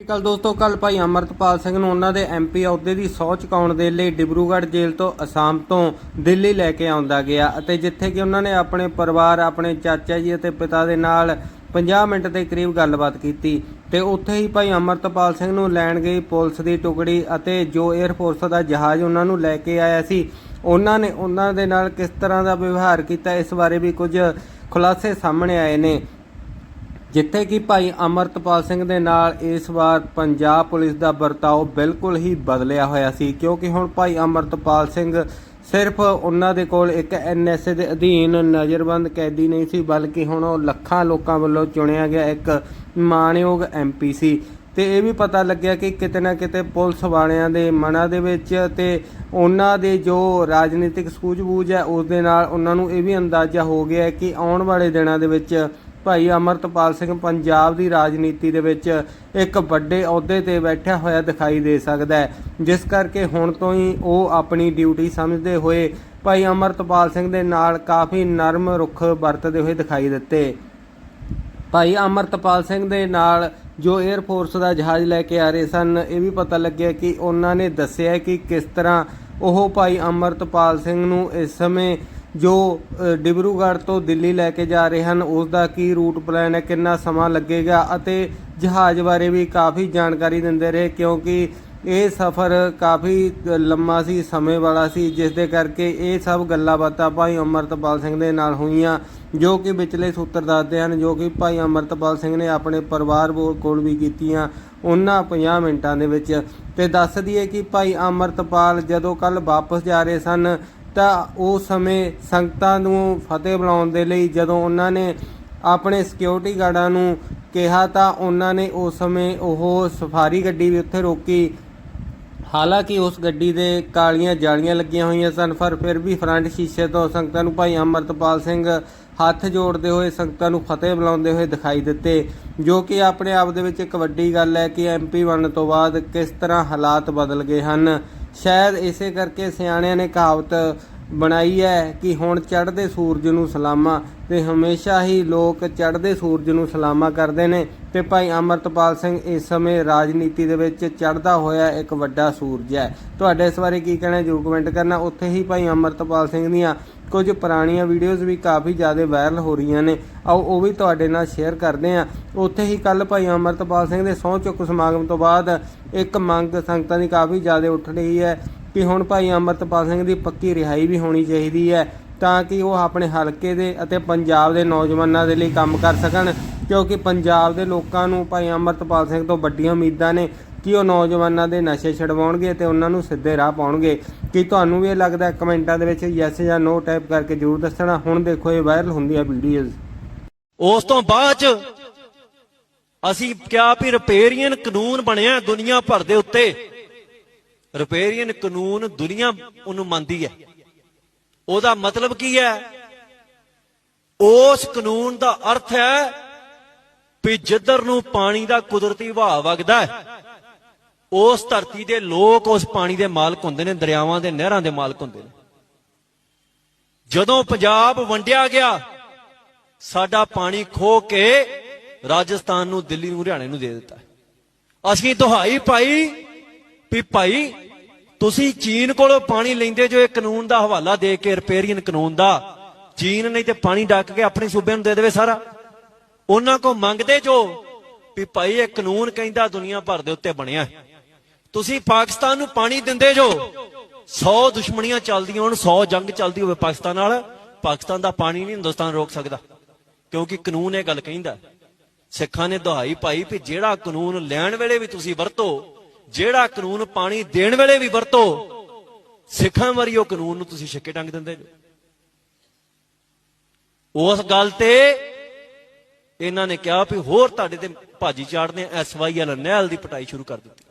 ਕੱਲ ਦੋਸਤੋ ਕੱਲ ਭਾਈ ਅਮਰਤਪਾਲ ਸਿੰਘ ਨੂੰ ਉਹਨਾਂ ਦੇ ਐਮਪੀ ਅਹੁਦੇ ਦੀ ਸਹੁੰ ਚੁਕਾਉਣ ਦੇ ਲਈ ਡਿਬਰੂਗੜ੍ਹ ਜੇਲ੍ਹ ਤੋਂ ਅਸਾਮ ਤੋਂ ਦਿੱਲੀ ਲੈ ਕੇ ਆਉਂਦਾ ਗਿਆ ਅਤੇ ਜਿੱਥੇ ਕਿ ਉਹਨਾਂ ਨੇ ਆਪਣੇ ਪਰਿਵਾਰ, ਆਪਣੇ ਚਾਚਾ ਜੀ ਅਤੇ ਪਿਤਾ ਦੇ ਨਾਲ 50 ਮਿੰਟ ਦੇ ਕਰੀਬ ਗੱਲਬਾਤ ਕੀਤੀ ਤੇ ਉੱਥੇ ਹੀ ਭਾਈ ਅਮਰਤਪਾਲ ਸਿੰਘ ਨੂੰ ਲੈਣ ਗਈ ਪੁਲਿਸ ਦੀ ਟੁਕੜੀ ਅਤੇ ਜੋ 에ਅਰਫੋਰਸ ਦਾ ਜਹਾਜ਼ ਉਹਨਾਂ ਨੂੰ ਲੈ ਕੇ ਆਇਆ ਸੀ, ਉਹਨਾਂ ਨੇ ਉਹਨਾਂ ਦੇ ਨਾਲ ਕਿਸ ਤਰ੍ਹਾਂ ਦਾ ਵਿਵਹਾਰ ਕੀਤਾ, ਇਸ ਬਾਰੇ ਵੀ ਕੁਝ ਖੁਲਾਸੇ ਸਾਹਮਣੇ ਆਏ ਨੇ। ਜਿੱਥੇ ਕਿ ਭਾਈ ਅਮਰਤਪਾਲ ਸਿੰਘ ਦੇ ਨਾਲ ਇਸ ਵਾਰ ਪੰਜਾਬ ਪੁਲਿਸ ਦਾ ਵਰਤਾਓ ਬਿਲਕੁਲ ਹੀ ਬਦਲਿਆ ਹੋਇਆ ਸੀ, ਕਿਉਂਕਿ ਹੁਣ ਭਾਈ ਅਮਰਤਪਾਲ ਸਿੰਘ ਸਿਰਫ ਉਹਨਾਂ ਦੇ ਕੋਲ ਇੱਕ ਐਨਐਸਏ ਦੇ ਅਧੀਨ ਨਜ਼ਰਬੰਦ ਕੈਦੀ ਨਹੀਂ ਸੀ, ਬਲਕਿ ਹੁਣ ਉਹ ਲੱਖਾਂ ਲੋਕਾਂ ਵੱਲੋਂ ਚੁਣਿਆ ਗਿਆ ਇੱਕ ਮਾਣਯੋਗ ਐਮਪੀ ਸੀ। ਤੇ ਇਹ ਵੀ ਪਤਾ ਲੱਗਿਆ ਕਿ ਕਿਤੇ ਨਾ ਕਿਤੇ ਪੁਲਿਸ ਵਾਲਿਆਂ ਦੇ ਮਨਾਂ ਦੇ ਵਿੱਚ ਤੇ ਉਹਨਾਂ ਦੇ ਜੋ ਰਾਜਨੀਤਿਕ ਸੂਝ-ਬੂਝ ਹੈ, ਉਸ ਦੇ ਨਾਲ ਉਹਨਾਂ ਨੂੰ ਇਹ ਵੀ ਅੰਦਾਜ਼ਾ ਹੋ ਗਿਆ ਕਿ ਆਉਣ ਵਾਲੇ ਦਿਨਾਂ ਦੇ ਵਿੱਚ ਭਾਈ ਅਮਰਤਪਾਲ ਸਿੰਘ ਪੰਜਾਬ ਦੀ ਰਾਜਨੀਤੀ ਦੇ ਵਿੱਚ ਇੱਕ ਵੱਡੇ ਅਹੁਦੇ ਤੇ ਬੈਠਿਆ ਹੋਇਆ ਦਿਖਾਈ ਦੇ ਸਕਦਾ ਹੈ। ਜਿਸ ਕਰਕੇ ਹੁਣ ਤੋਂ ਹੀ ਉਹ ਆਪਣੀ ਡਿਊਟੀ ਸਮਝਦੇ ਹੋਏ ਭਾਈ ਅਮਰਤਪਾਲ ਸਿੰਘ ਦੇ ਨਾਲ ਕਾਫੀ ਨਰਮ ਰੁੱਖ ਵਰਤਦੇ ਹੋਏ ਦਿਖਾਈ ਦਿੱਤੇ। ਭਾਈ ਅਮਰਤਪਾਲ ਸਿੰਘ ਦੇ ਨਾਲ ਜੋ 에ਅਰਫੋਰਸ ਦਾ ਜਹਾਜ਼ ਲੈ ਕੇ ਆ ਰਹੇ ਸਨ, ਇਹ ਵੀ ਪਤਾ ਲੱਗਿਆ ਕਿ ਉਹਨਾਂ ਨੇ ਦੱਸਿਆ ਕਿ ਕਿਸ ਤਰ੍ਹਾਂ ਉਹ ਭਾਈ ਅਮਰਤਪਾਲ ਸਿੰਘ ਨੂੰ ਇਸ ਸਮੇਂ ਜੋ ਡਿਬਰੂਗੜ੍ਹ ਤੋਂ ਦਿੱਲੀ ਲੈ ਕੇ ਜਾ ਰਹੇ ਹਨ ਉਸ ਦਾ ਕੀ ਰੂਟ ਪਲਾਨ ਹੈ, ਕਿੰਨਾ ਸਮਾਂ ਲੱਗੇਗਾ ਅਤੇ ਜਹਾਜ਼ ਬਾਰੇ ਵੀ ਕਾਫੀ ਜਾਣਕਾਰੀ ਦਿੰਦੇ ਰਹੇ ਕਿਉਂਕਿ ਇਹ ਸਫ਼ਰ ਕਾਫੀ ਲੰਮਾ ਸੀ, ਸਮੇਂ ਵਾਲਾ ਸੀ, ਜਿਸ ਦੇ ਕਰਕੇ ਇਹ ਸਭ ਗੱਲਾਂ ਬਾਤਾਂ ਭਾਈ ਅਮਰਤਪਾਲ ਸਿੰਘ ਦੇ ਨਾਲ ਹੋਈਆਂ, ਜੋ ਕਿ ਵਿਚਲੇ ਸੂਤਰ ਦੱਸਦੇ ਹਨ, ਜੋ ਕਿ ਭਾਈ ਅਮਰਤਪਾਲ ਸਿੰਘ ਨੇ ਆਪਣੇ ਪਰਿਵਾਰ ਵੋ- ਕੋਲ ਵੀ ਕੀਤੀਆਂ, ਉਹਨਾਂ 50 ਮਿੰਟਾਂ ਦੇ ਵਿੱਚ। ਤੇ ਦੱਸ ਦਈਏ ਕਿ ਭਾਈ ਅਮਰਤਪਾਲ ਜਦੋਂ ਕੱਲ ਵਾਪਸ ਜਾ ਰਹੇ ਸਨ ਤਾਂ ਉਹ ਸਮੇਂ ਸੰਗਤਾਂ ਨੂੰ ਫਤਿਹ ਬੁਲਾਉਣ ਦੇ ਲਈ ਜਦੋਂ ਉਹਨਾਂ ਨੇ ਆਪਣੇ ਸਿਕਿਉਰਿਟੀ ਗਾਰਡਾਂ ਨੂੰ ਕਿਹਾ ਤਾਂ ਉਹਨਾਂ ਨੇ ਉਸ ਸਮੇਂ ਉਹ ਸਫਾਰੀ ਗੱਡੀ ਵੀ ਉੱਥੇ ਰੋਕੀ। ਹਾਲਾਂਕਿ ਉਸ ਗੱਡੀ ਦੇ ਕਾਲੀਆਂ ਜਾਲੀਆਂ ਲੱਗੀਆਂ ਹੋਈਆਂ ਸਨ, ਪਰ ਫਿਰ ਵੀ ਫਰੰਟ ਸ਼ੀਸ਼ੇ ਤੋਂ ਸੰਗਤਾਂ ਨੂੰ ਭਾਈ ਅਮਰਤਪਾਲ ਸਿੰਘ ਹੱਥ ਜੋੜਦੇ ਹੋਏ ਸੰਗਤਾਂ ਨੂੰ ਫਤਿਹ ਬੁਲਾਉਂਦੇ ਹੋਏ ਦਿਖਾਈ ਦਿੱਤੇ, ਜੋ ਕਿ ਆਪਣੇ ਆਪ ਦੇ ਵਿੱਚ ਇੱਕ ਵੱਡੀ ਗੱਲ ਹੈ ਕਿ ਐਮਪੀ ਬਣਨ ਤੋਂ ਬਾਅਦ ਕਿਸ ਤਰ੍ਹਾਂ ਹਾਲਾਤ ਬਦਲ ਗਏ ਹਨ। ਸ਼ਾਇਦ ਇਸੇ ਕਰਕੇ ਸਿਆਣਿਆਂ ਨੇ ਕਹਾਵਤ ਬਣਾਈ ਹੈ ਕਿ ਹੁਣ ਚੜ੍ਹਦੇ ਸੂਰਜ ਨੂੰ ਸਲਾਮਾਂ ਤੇ ਹਮੇਸ਼ਾ ਹੀ ਲੋਕ ਚੜ੍ਹਦੇ ਸੂਰਜ ਨੂੰ ਸਲਾਮਾਂ ਕਰਦੇ ਨੇ ਤੇ ਭਾਈ ਅਮਰਤਪਾਲ ਸਿੰਘ ਇਸ ਸਮੇਂ ਰਾਜਨੀਤੀ ਦੇ ਵਿੱਚ ਚੜ੍ਹਦਾ ਹੋਇਆ ਇੱਕ ਵੱਡਾ ਸੂਰਜ ਹੈ। ਤੁਹਾਡੇ ਇਸ ਬਾਰੇ ਕੀ ਕਹਿਣਾ ਜਰੂਰ ਕਮੈਂਟ ਕਰਨਾ। ਉੱਥੇ ਹੀ ਭਾਈ ਅਮਰਤਪਾਲ ਸਿੰਘ ਦੀਆਂ ਕੁਝ ਪੁਰਾਣੀਆਂ ਵੀਡੀਓਜ਼ ਵੀ ਕਾਫੀ ਜ਼ਿਆਦਾ ਵਾਇਰਲ ਹੋ ਰਹੀਆਂ ਨੇ। ਆਓ, ਉਹ ਵੀ ਤੁਹਾਡੇ ਨਾਲ ਸ਼ੇਅਰ ਕਰਦੇ ਹਾਂ। ਉੱਥੇ ਹੀ ਕੱਲ ਭਾਈ ਅਮਰਤਪਾਲ ਸਿੰਘ ਦੇ ਸਹੁੰ ਚੁੱਕ ਸਮਾਗਮ ਤੋਂ ਬਾਅਦ ਇੱਕ ਮੰਗ ਸੰਗਤਾਂ ਦੀ ਕਾਫੀ ਜ਼ਿਆਦਾ ਉੱਠ ਰਹੀ ਹੈ ਕਿ ਹੁਣ ਭਾਈ ਅਮਰਤਪਾਲ ਸਿੰਘ ਦੀ ਪੱਕੀ ਰਿਹਾਈ ਵੀ ਹੋਣੀ ਚਾਹੀਦੀ ਹੈ ਤਾਂ ਕਿ ਉਹ ਆਪਣੇ ਹਲਕੇ ਦੇ ਅਤੇ ਪੰਜਾਬ ਦੇ ਨੌਜਵਾਨਾਂ ਦੇ ਲਈ ਕੰਮ ਕਰ ਸਕਣ, ਕਿਉਂਕਿ ਪੰਜਾਬ ਦੇ ਲੋਕਾਂ ਨੂੰ ਭਾਈ ਅਮਰਤਪਾਲ ਸਿੰਘ ਤੋਂ ਵੱਡੀਆਂ ਉਮੀਦਾਂ ਨੇ ਕਿ ਉਹ ਨੌਜਵਾਨਾਂ ਦੇ ਨਸ਼ੇ ਛਡਵਾਉਣਗੇ ਤੇ ਉਹਨਾਂ ਨੂੰ ਸਿੱਧੇ ਰਾਹ ਪਾਉਣਗੇ। ਕੀ ਤੁਹਾਨੂੰ ਵੀ ਇਹ ਲੱਗਦਾ ਕਮੈਂਟਾਂ ਦੇ ਵਿੱਚ ਯੈਸ ਜਾਂ ਨੋ ਟਾਈਪ ਕਰਕੇ ਜਰੂਰ ਦੱਸਣਾ। ਹੁਣ ਦੇਖੋ, ਇਹ ਵਾਇਰਲ ਹੁੰਦੀ ਹੈ ਵੀਡੀਓਜ਼ ਉਸ ਤੋਂ ਬਾਅਦ ਅਸੀਂ ਕਿਹਾ ਵੀ ਰਿਪੇਰੀਅਨ ਕਾਨੂੰਨ ਬਣਿਆ ਦੁਨੀਆ ਭਰ ਦੇ ਉੱਤੇ। ਰਿਪੇਰੀਅਨ ਕਾਨੂੰਨ ਦੁਨੀਆ ਉਹਨੂੰ ਮੰਨਦੀ ਹੈ। ਉਹਦਾ ਮਤਲਬ ਕੀ ਹੈ? ਉਸ ਕਾਨੂੰਨ ਦਾ ਅਰਥ ਹੈ ਵੀ ਜਿੱਧਰ ਨੂੰ ਪਾਣੀ ਦਾ ਕੁਦਰਤੀ ਵਹਾਅ ਵਗਦਾ ਹੈ, ਉਸ ਧਰਤੀ ਦੇ ਲੋਕ ਉਸ ਪਾਣੀ ਦੇ ਮਾਲਕ ਹੁੰਦੇ ਨੇ, ਦਰਿਆਵਾਂ ਦੇ ਨਹਿਰਾਂ ਦੇ ਮਾਲਕ ਹੁੰਦੇ ਨੇ। ਜਦੋਂ ਪੰਜਾਬ ਵੰਡਿਆ ਗਿਆ, ਸਾਡਾ ਪਾਣੀ ਖੋ ਕੇ ਰਾਜਸਥਾਨ ਨੂੰ, ਦਿੱਲੀ ਨੂੰ, ਹਰਿਆਣੇ ਨੂੰ ਦੇ ਦਿੱਤਾ। ਅਸੀਂ ਦੁਹਾਈ ਪਾਈ ਵੀ ਭਾਈ, ਤੁਸੀਂ ਚੀਨ ਕੋਲੋਂ ਪਾਣੀ ਲੈਂਦੇ ਜੋ ਇਹ ਕਾਨੂੰਨ ਦਾ ਹਵਾਲਾ ਦੇ ਕੇ ਰਿਪੇਰੀਅਨ ਕਾਨੂੰਨ ਦਾ, ਚੀਨ ਨਹੀਂ ਤੇ ਪਾਣੀ ਡੱਕ ਕੇ ਆਪਣੇ ਸੂਬੇ ਨੂੰ ਦੇ ਦੇਵੇ ਸਾਰਾ। ਉਹਨਾਂ ਕੋ ਮੰਗਦੇ ਜੋ ਵੀ ਭਾਈ, ਇਹ ਕਾਨੂੰਨ ਕਹਿੰਦਾ ਦੁਨੀਆ ਭਰ ਦੇ ਉੱਤੇ ਬਣਿਆ ਤੁਸੀਂ ਪਾਕਿਸਤਾਨ ਨੂੰ ਪਾਣੀ ਦਿੰਦੇ ਜੋ 100 ਦੁਸ਼ਮਣੀਆਂ ਚੱਲਦੀਆਂ ਹੋਣ 100 ਜੰਗ ਚੱਲਦੀ ਹੋਵੇ ਪਾਕਿਸਤਾਨ ਨਾਲ, ਪਾਕਿਸਤਾਨ ਦਾ ਪਾਣੀ ਨਹੀਂ ਹਿੰਦੁਸਤਾਨ ਰੋਕ ਸਕਦਾ। ਕਿਉਂਕਿ ਕਾਨੂੰਨ ਇਹ ਗੱਲ ਕਹਿੰਦਾ ਸਿੱਖਾਂ ਨੇ ਦੁਹਾਈ ਪਾਈ ਵੀ ਜਿਹੜਾ ਕਾਨੂੰਨ ਲੈਣ ਵੇਲੇ ਵੀ ਤੁਸੀਂ ਵਰਤੋ ਜਿਹੜਾ ਕਾਨੂੰਨ ਪਾਣੀ ਦੇਣ ਵੇਲੇ ਵੀ ਵਰਤੋ, ਸਿੱਖਾਂ ਵਾਰੀ ਉਹ ਕਾਨੂੰਨ ਨੂੰ ਤੁਸੀਂ ਛੱਕੇ ਟੰਗ ਦਿੰਦੇ ਜੋ ਉਸ ਗੱਲ ਤੇ ਇਹਨਾਂ ਨੇ ਕਿਹਾ ਵੀ ਹੋਰ ਤੁਹਾਡੇ ਤੇ ਭਾਜੀ ਚਾੜਦੇ ਐਸਵਾਈਐਲ ਨਹਿਲ ਦੀ ਪਟਾਈ ਸ਼ੁਰੂ ਕਰ ਦਿੱਤੀ।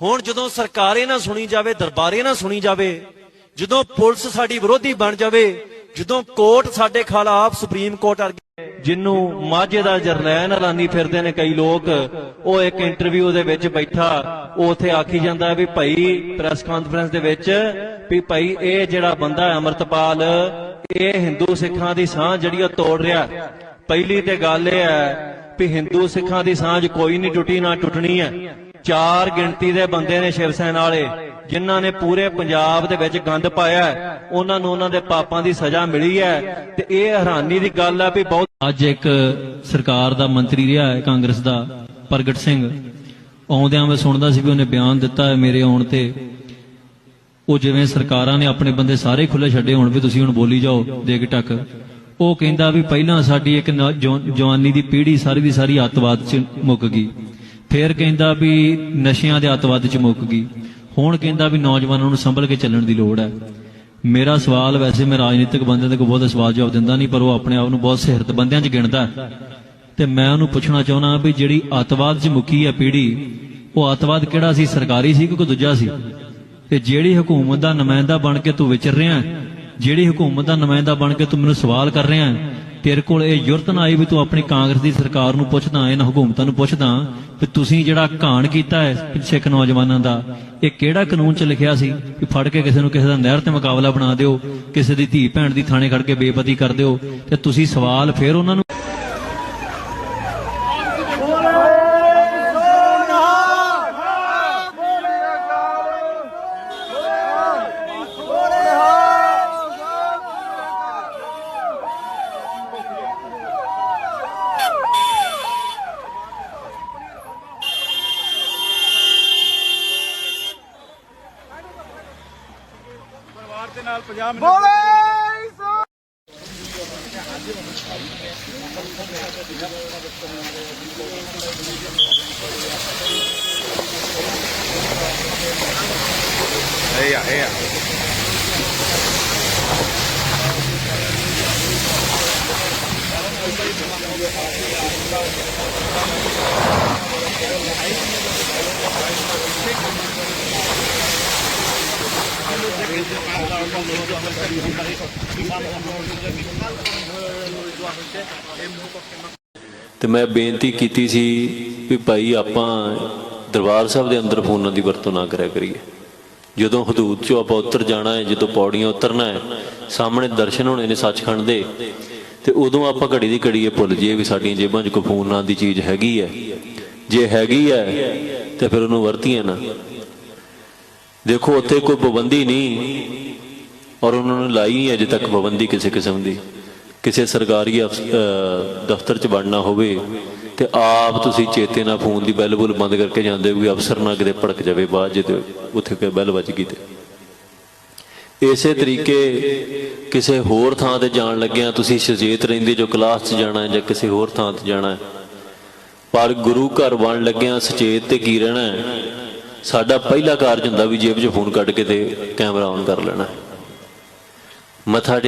ਹੁਣ ਜਦੋਂ ਸਰਕਾਰੇ ਨਾ ਸੁਣੀ ਜਾਵੇ, ਦਰਬਾਰੇ ਨਾ ਸੁਣੀ ਜਾਵੇ, ਜਦੋਂ ਪੁਲਿਸ ਸਾਡੀ ਵਿਰੋਧੀ ਬਣ ਜਾਵੇ ਜਦੋਂ ਕੋਰਟ ਸਾਡੇ ਖਿਲਾਫ ਸੁਪਰੀਮ ਕੋਰਟ ਅਰਗੇ ਜਿੰਨੂੰ ਮਾਝੇ ਦਾ ਜਰਨੈਲ ਐਲਾਨੀ ਫਿਰਦੇ ਨੇ ਕਈ ਲੋਕ, ਉਹ ਇੱਕ ਇੰਟਰਵਿਊ ਦੇ ਵਿੱਚ ਬੈਠਾ, ਉਹ ਉੱਥੇ ਆਖੀ ਜਾਂਦਾ ਵੀ ਭਾਈ ਪ੍ਰੈਸ ਕਾਨਫਰੰਸ ਦੇ ਵਿੱਚ ਵੀ ਭਾਈ ਇਹ ਜਿਹੜਾ ਬੰਦਾ ਹੈ ਅਮਰਤਪਾਲ, ਇਹ ਹਿੰਦੂ ਸਿੱਖਾਂ ਦੀ ਸਾਂਝ ਜਿਹੜੀ ਉਹ ਤੋੜ ਰਿਹਾ ਪਹਿਲੀ ਤੇ ਗੱਲ ਇਹ ਹੈ ਵੀ ਹਿੰਦੂ ਸਿੱਖਾਂ ਦੀ ਸਾਂਝ ਕੋਈ ਨਹੀਂ ਟੁੱਟੀ ਨਾ ਟੁੱਟਣੀ ਹੈ। ਚਾਰ ਗਿਣਤੀ ਦੇ ਬੰਦੇ ਨੇ ਸ਼ਿਵ ਸੈਨਾ ਵਾਲੇ, ਜਿਨ੍ਹਾਂ ਨੇ ਪੂਰੇ ਪੰਜਾਬ ਦੇ ਵਿੱਚ ਗੰਦ ਪਾਇਆ ਉਹਨਾਂ ਨੂੰ ਉਹਨਾਂ ਦੇ ਪਾਪਾਂ ਦੀ ਸਜ਼ਾ ਮਿਲੀ ਹੈ ਤੇ ਇਹ ਹੈਰਾਨੀ ਦੀ ਗੱਲ ਹੈ ਵੀ ਬਹੁਤ ਅੱਜ ਇੱਕ ਸਰਕਾਰ ਦਾ ਮੰਤਰੀ ਰਿਹਾ ਹੈ, ਕਾਂਗਰਸ ਦਾ, ਪ੍ਰਗਟ ਸਿੰਘ। ਆਉਂਦਿਆਂ ਮੈਂ ਸੁਣਦਾ ਸੀ ਵੀ ਉਹਨੇ ਬਿਆਨ ਦਿੱਤਾ ਹੈ ਮੇਰੇ ਆਉਣ ਤੇ। ਉਹ ਜਿਵੇਂ ਸਰਕਾਰਾਂ ਨੇ ਆਪਣੇ ਬੰਦੇ ਸਾਰੇ ਖੁੱਲੇ ਛੱਡੇ ਹੋਣ ਵੀ ਤੁਸੀਂ ਹੁਣ ਬੋਲੀ ਜਾਓ, ਦੇਗ ਟੱਕ। ਉਹ ਕਹਿੰਦਾ ਵੀ ਪਹਿਲਾਂ ਸਾਡੀ ਇੱਕ ਜਵਾਨੀ ਦੀ ਪੀੜ੍ਹੀ ਸਾਰੀ ਦੀ ਸਾਰੀ ਅੱਤਵਾਦ 'ਚ ਮੁੱਕ ਗਈ। ਫਿਰ ਕਹਿੰਦਾ ਵੀ ਨਸ਼ਿਆਂ ਦੇ ਅੱਤਵਾਦ 'ਚ ਮੁੱਕ ਗਈ। ਹੁਣ ਕਹਿੰਦਾ ਵੀ ਨੌਜਵਾਨਾਂ ਨੂੰ ਸੰਭਲ ਕੇ ਚੱਲਣ ਦੀ ਲੋੜ ਹੈ। ਮੇਰਾ ਸਵਾਲ ਵੈਸੇ ਮੈਂ ਰਾਜਨੀਤਿਕ ਬੰਦਿਆਂ ਦੇ ਕੋਈ ਬਹੁਤ ਸਵਾਲ ਜਵਾਬ ਦਿੰਦਾ ਨਹੀਂ, ਪਰ ਉਹ ਆਪਣੇ ਆਪ ਨੂੰ ਬਹੁਤ ਸਿਹਰਤ ਬੰਦਿਆਂ 'ਚ ਗਿਣਦਾ ਹੈ। ਤੇ ਮੈਂ ਉਹਨੂੰ ਪੁੱਛਣਾ ਚਾਹੁੰਦਾ ਵੀ ਜਿਹੜੀ ਅੱਤਵਾਦ 'ਚ ਮੁੱਕੀ ਹੈ ਪੀੜ੍ਹੀ, ਉਹ ਅੱਤਵਾਦ ਕਿਹੜਾ ਸੀ, ਸਰਕਾਰੀ ਸੀ ਕਿ ਕੋਈ ਦੂਜਾ ਸੀ? ਤੇ ਜਿਹੜੀ ਹਕੂਮਤ ਦਾ ਨੁਮਾਇੰਦਾ ਬਣ ਕੇ ਤੂੰ ਵਿਚਰ ਰਿਹਾ ਜਿਹੜੀ ਹਕੂਮਤ ਦਾ ਨੁਮਾਇੰਦਾ ਬਣ ਕੇ ਤੂੰ ਮੈਨੂੰ ਸਵਾਲ ਕਰ ਰਿਹਾ ਤੇਰੇ ਕੋਲ ਇਹ ਜੁਰਤ ਨਾ ਆਈ ਵੀ ਤੂੰ ਆਪਣੀ ਕਾਂਗਰਸ ਦੀ ਸਰਕਾਰ ਨੂੰ ਪੁੱਛਦਾ, ਇਹਨਾਂ ਹਕੂਮਤਾਂ ਨੂੰ ਪੁੱਛਦਾ ਵੀ ਤੁਸੀਂ ਜਿਹੜਾ ਘਾਣ ਕੀਤਾ ਹੈ ਸਿੱਖ ਨੌਜਵਾਨਾਂ ਦਾ, ਇਹ ਕਿਹੜਾ ਕਾਨੂੰਨ 'ਚ ਲਿਖਿਆ ਸੀ ਕਿ ਫੜ ਕੇ ਕਿਸੇ ਨੂੰ ਕਿਸੇ ਦਾ ਨਹਿਰ ਤੇ ਮੁਕਾਬਲਾ ਬਣਾ ਦਿਓ, ਕਿਸੇ ਦੀ ਧੀ ਭੈਣ ਦੀ ਥਾਣੇ ਖੜ ਕੇ ਬੇਪਤੀ ਕਰ ਦਿਓ ਤੇ ਤੁਸੀਂ ਸਵਾਲ ਫਿਰ ਉਹਨਾਂ ਨੂੰ 哎呀，哎呀。ਤੇ ਮੈਂ ਬੇਨਤੀ ਕੀਤੀ ਸੀ ਵੀ ਭਾਈ ਆਪਾਂ ਦਰਬਾਰ ਸਾਹਿਬ ਦੇ ਅੰਦਰ ਫੋਨਾਂ ਦੀ ਵਰਤੋਂ ਨਾ ਕਰਿਆ ਕਰੀਏ। ਜਦੋਂ ਹਦੂਦ ਚੋਂ ਆਪਾਂ ਉੱਤਰ ਜਾਣਾ ਹੈ, ਜਦੋਂ ਪੌੜੀਆਂ ਉਤਰਨਾ ਹੈ, ਸਾਹਮਣੇ ਦਰਸ਼ਨ ਹੋਣੇ ਨੇ ਸੱਚਖੰਡ ਦੇ, ਤੇ ਉਦੋਂ ਆਪਾਂ ਘੜੀ ਦੀ ਘੜੀ ਇਹ ਭੁੱਲ ਜਾਈਏ ਵੀ ਸਾਡੀਆਂ ਜੇਬਾਂ 'ਚ ਕੋਈ ਫੋਨ ਨਾਂ ਦੀ ਚੀਜ਼ ਹੈਗੀ ਹੈ। ਜੇ ਹੈਗੀ ਹੈ, ਤੇ ਫਿਰ ਉਹਨੂੰ ਵਰਤੀਏ ਨਾ। ਦੇਖੋ, ਉੱਥੇ ਕੋਈ ਪਾਬੰਦੀ ਨਹੀਂ ਔਰ ਉਹਨਾਂ ਨੂੰ ਲਾਈ ਨਹੀਂ ਅਜੇ ਤੱਕ ਪਾਬੰਦੀ ਕਿਸੇ ਕਿਸਮ ਦੀ। ਕਿਸੇ ਸਰਕਾਰੀ ਅਫਸ- ਦਫ਼ਤਰ 'ਚ ਵੜਨਾ ਹੋਵੇ ਤੇ ਆਪ ਤੁਸੀਂ ਚੇਤੇ ਨਾਲ ਫੋਨ ਦੀ ਬੈਲ ਬੁਲ ਬੰਦ ਕਰਕੇ ਜਾਂਦੇ ਹੋ ਵੀ ਅਫਸਰ ਨਾ ਕਿਤੇ ਭੜਕ ਜਾਵੇ, ਬਾਅਦ ਜੇ ਉੱਥੇ ਕੋਈ ਬੈਲ ਵੱਜ ਗਈ ਤੇ। ਇਸੇ ਤਰੀਕੇ ਕਿਸੇ ਹੋਰ ਥਾਂ ਤੇ ਜਾਣ ਲੱਗਿਆਂ, ਤੁਸੀਂ ਸੁਚੇਤ ਰਹਿੰਦੇ ਜੋ ਕਲਾਸ 'ਚ ਜਾਣਾ ਹੈ ਜਾਂ ਕਿਸੇ ਹੋਰ ਥਾਂ ਤੇ ਜਾਣਾ। ਹੈ ਪਰ ਗੁਰੂ ਘਰ ਬਣ ਲੱਗਿਆ ਸੁਚੇਤ ਤੇ ਕੀ ਰਹਿਣਾ ਸਾਡਾ ਪਹਿਲਾ ਕਾਰਜ ਹੁੰਦਾ ਵੀ ਜੇਬ 'ਚ ਫੋਨ ਕੱਢ ਕੇ ਤੇ ਕੈਮਰਾ ਔਨ ਕਰ ਲੈਣਾ। ਮੱਥਾ ਟੇਕ